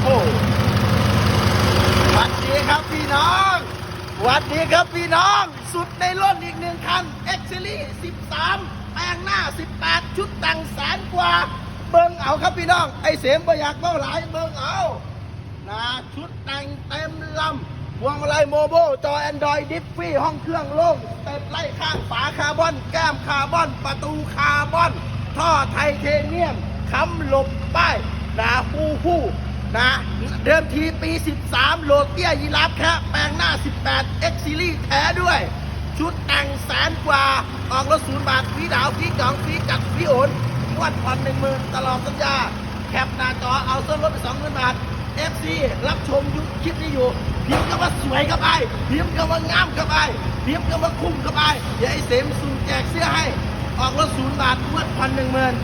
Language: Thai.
โอ้วัดดีครับพี่น้องวัดดีครับพี่น้อง สุดในรถอีกหนึ่งคันเอ็กซ์ซีรีสิบสามแปลงหน้าสิบแปดชุดแต่งแสนกว่า เบิ้งเอาครับพี่น้อง ไอเสียมประหยัดเบ้าหลายเบิ้งเอานะชุดแต่งเต็มลำพวงมาลัโมโบจอแอนดรอยดิฟฟี่ห้องเครื่องโล่งเต็มไล่ข้างฝาคาร์บอน แก้มคาร์บอน ประตูคาร์บอน ท่อไทเทเนียมคำหลบป้ายนะฮู้ฮู้ นะเดิมทีปี 13 โลเตียยีราฟแค่แปลงหน้า 18 X Series แท้ด้วย ชุดแต่งแสนกว่า ออกรถศูนย์บาทฟรีดาวฟรีจองฟรีจัดฟรีโอนงวดผ่อนหนึ่งหมื่นตลอดสัญญา แคปหน้าจอเอาส่วนลดไปสองหมื่นบาท FC รับชมยุคคลิปนี้อยู่พิมพ์คำว่าสวยเข้าไปพิมพ์คำว่างามเข้าไปพิมพ์คำว่าคุ้มเข้าไปเดี๋ยวไอ้เสมสุ่มแจกเสื้อให้ ออกรถศูนย์บาทงวดผ่อนหนึ่งหมื่น